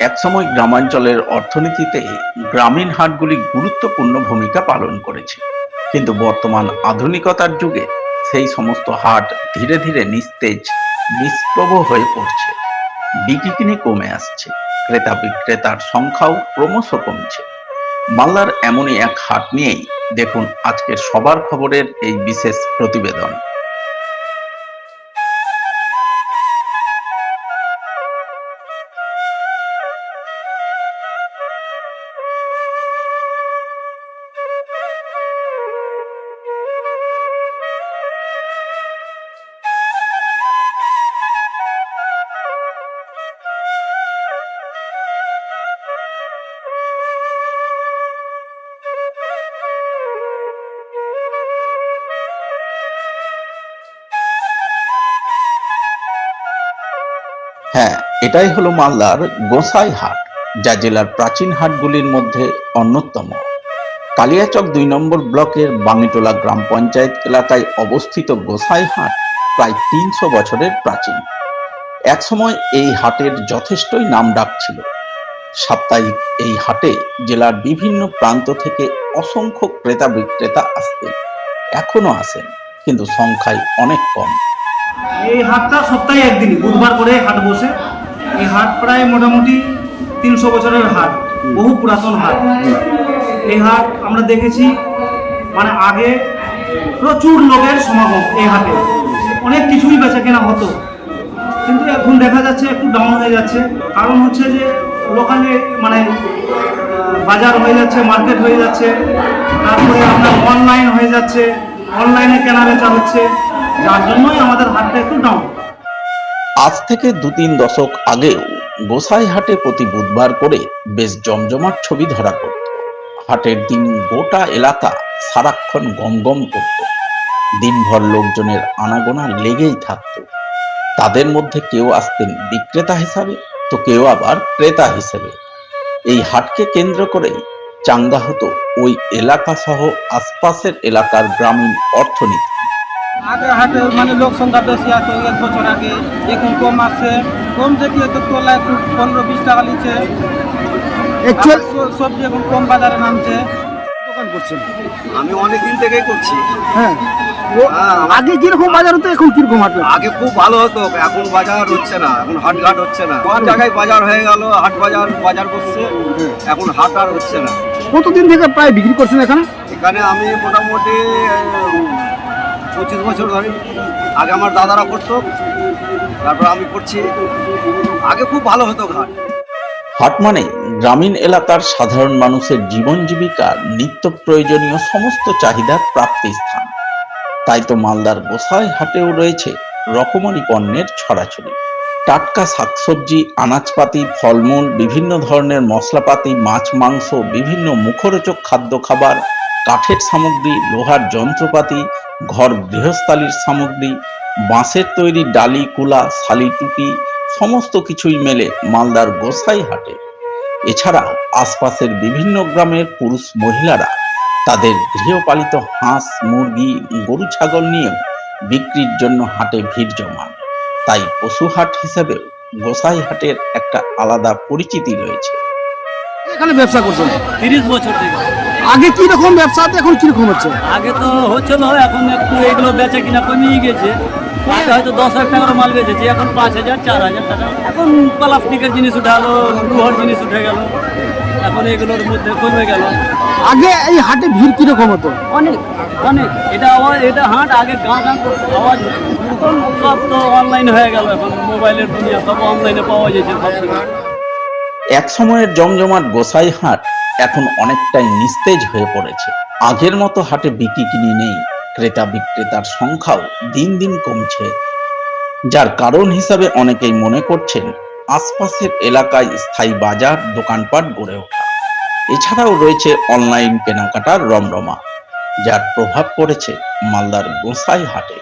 একসময় গ্রামাঞ্চলের অর্থনীতিতে গ্রামীণ হাটগুলি গুরুত্বপূর্ণ ভূমিকা পালন করেছে। কিন্তু বর্তমান আধুনিকতার যুগে সেই সমস্ত হাট ধীরে ধীরে নিস্তেজ, নিষ্প্রভ হয়ে পড়ছে। বিক্রি কমে আসছে। ক্রেতা বিক্রেতার সংখ্যাও ক্রমশ কমছে। মাল্লার এমনই এক হাট নিয়েই দেখুন আজকের সবার খবরের এই বিশেষ প্রতিবেদন। হ্যাঁ এটাই হলো মালদার গোসাই হাট, যা জেলার প্রাচীন হাটগুলির মধ্যে অন্যতম। কালিয়াচক দুই নম্বর ব্লকের বাঙিটোলা গ্রাম পঞ্চায়েত এলাকায় অবস্থিত গোসাই হাট প্রায় তিনশো বছরের প্রাচীন। একসময় এই হাটের যথেষ্টই নাম ডাক ছিল। সাপ্তাহিক এই হাটে জেলার বিভিন্ন প্রান্ত থেকে অসংখ্য ক্রেতা বিক্রেতা আসতেন, এখনও আসেন, কিন্তু সংখ্যায় অনেক কম। এই হাটটা সপ্তাহে একদিনই, বুধবার করে হাট বসে। এই হাট প্রায় মোটামুটি তিনশো বছরের হাট, বহু পুরাতন হাট। এই হাট আমরা দেখেছি মানে আগে প্রচুর লোকের সমাগম এই হাটে। অনেক কিছুই বেচা কেনা হতো। কিন্তু এখন দেখা যাচ্ছে একটু ডাউন হয়ে যাচ্ছে। কারণ হচ্ছে যে লোকালে মানে বাজার হয়ে যাচ্ছে মার্কেট হয়ে যাচ্ছে। তারপরে আপনার অনলাইন হয়ে যাচ্ছে। অনলাইনে কেনা বেচা হচ্ছে। যার জন্যই আমাদের হাটটা একটু ডাউন আজ থেকে দু তিন দশক আগেও গোসাই হাটে প্রতি বুধবার করে বেশ জমজমাট ছবি ধরা পড়ত। হাটের দিন গোটা এলাকা সারাক্ষণ গমগম করত। দিনভর লোকজনের আনাগোনা লেগেই থাকত। তাদের মধ্যে কেউ আসতেন বিক্রেতা হিসাবে, তো কেউ আবার ক্রেতা হিসেবে। এই হাটকে কেন্দ্র করেই চাঙ্গা হতো ওই এলাকা সহ আশপাশের এলাকার গ্রামীণ অর্থনীতি। আগে হাটে মানে লোক সংখ্যা বেশি আছে এক বছর আগে। এখন কম আসছে। কম থেকে তো তোলা একটু পনেরো বিশ টাকা নিচ্ছে। সবজি এখন কম বাজারে নামছে। দোকান করছেন? আমি অনেক দিন থেকেই করছি। হ্যাঁ। হ্যাঁ, আগে কীরকম বাজার হতো এখন কীরকম হাট আগে খুব ভালো হতো এখন বাজার হচ্ছে না এখন হাট ঘাট হচ্ছে না। সব জায়গায় বাজার হয়ে গেল হাট বাজার বাজার বসছে এখন হাট আর হচ্ছে না। কতদিন থেকে প্রায় বিক্রি করছেন এখানে? এখানে আমি মোটামুটি পঁচিশ বছর ধরে আগে আমার দাদারা করতো, তারপর আমি করছি। আগে খুব ভালো হতো ঘাট। হাট মানে গ্রামীণ এলাকার সাধারণ মানুষের জীবন জীবিকার নিত্য প্রয়োজনীয় সমস্ত চাহিদার প্রাপ্তি স্থান। তাই তো মালদার গোসাই হাটেও রয়েছে রকমারি পণ্যের ছড়াছড়ি। টাটকা শাকসবজি, আনাজপাতি, ফলমূল, বিভিন্ন ধরনের মশলাপাতি, মাছ, মাংস, বিভিন্ন মুখরোচক খাদ্য খাবার কাঠের সামগ্রী, লোহার যন্ত্রপাতি, ঘর গৃহস্থালির সামগ্রী, বাঁশের তৈরি ডালি, কুলা, শালি টুপি, সমস্ত কিছুই মেলে মালদার গোসাই হাটে। এছাড়াও আশপাশের বিভিন্ন গ্রামের পুরুষ মহিলারা তাদের গৃহপালিত হাঁস, মুরগি, গরু, ছাগল নিয়েও বিক্রির জন্য হাটে ভিড় জমান। তাই পশু হাট হিসেবেও গোসাই হাটের একটা আলাদা পরিচিতি রয়েছে। এখানে ব্যবসা করছেন? তিরিশ বছর থেকে। আগে কি রকম ব্যবসা হতো এখন কীরকম হচ্ছে? আগে তো হচ্ছিল এখন একটু এগুলো বেচা কিনা কমিয়ে গেছে। আগে হয়তো দশ হাজার টাকার মাল বেচেছে এখন পাঁচ হাজার চার হাজার টাকা। এখন প্লাস্টিকের জিনিস উঠালো লোহার জিনিস উঠে গেল এখন এগুলোর মধ্যে কমে গেল। আগে এই হাটে ভিড় কীরকম হতো? অনেক অনেক। এটা আওয়াজ এটা হাট আগে গাঁ গাঁ আওয়াজ সব তো অনলাইন হয়ে গেল এখন মোবাইলের দুনিয়া সব অনলাইনে পাওয়া যাচ্ছে সব। এক সময়ের জমজমাট গোসাই হাট এখন অনেকটাই নিস্তেজ হয়ে পড়েছে। আগের মতো হাটে বিক্রি কিনি নেই, ক্রেতা বিক্রেতার সংখ্যাও দিন দিন কমছে। যার কারণ হিসাবে অনেকেই মনে করছেন, আশপাশের এলাকায় স্থায়ী বাজার, দোকানপাট গড়ে ওঠা। এছাড়াও রয়েছে অনলাইন কেনাকাটার রমরমা, যার প্রভাব পড়েছে মালদার গোসাই হাটে।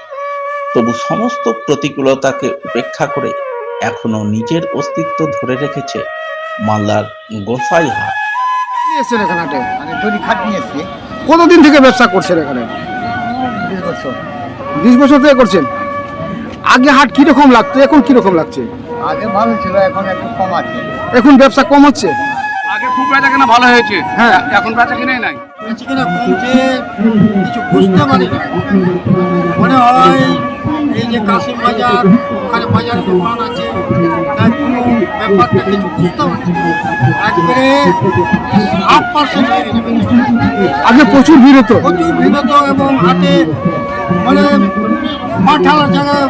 তবু সমস্ত প্রতিকূলতাকে উপেক্ষা করে এখনও নিজের অস্তিত্ব ধরে রেখেছে মালদার গোসাই হাট। নিয়ে এসছেন এখানে হাটে মানে দড়ি খাট নিয়ে এসছে কতদিন থেকে ব্যবসা করছেন এখানে? বিশ বছর। বিশ বছর থেকে করছেন? আগে হাট কীরকম লাগতো? এখন কীরকম লাগছে? আগে ভালো ছিল এখন একটু কম আছে। এখন ব্যবসা কম হচ্ছে? আগে খুব বেচা কেনা? ভালো হয়েছে। হ্যাঁ। এখন বেচা কিনাই নাই? কিনা কমছে? কিছু বুঝতে পারি না। মনে হয় এই যে কাশিম বাজার ওখানে বাজার দোকান আছে। বুঝতে একবারে পার্সেন্ট আগে প্রচুর ভিড় হতো। প্রচুর বিগত এবং হাটে মানে জায়গায়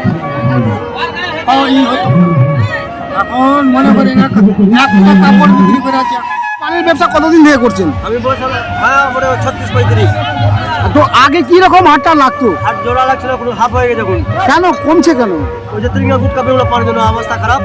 ই হতো। এখন মনে করি না একটা কাপড় বিক্রি করে আছে। পানের ব্যবসা কতদিন থেকে করছেন? আমি হ্যাঁ ছত্রিশ পঁয়ত্রিশ। তো আগে কি রকম হাটটা লাগতো? হাট জোড়া লাগছিল এখন হাফ হয়ে গেছে এখন। কেন? কমছে কেন? ওই যে তৃণমূল গুটকা বেগুলো পাওয়ার জন্য অবস্থা খারাপ।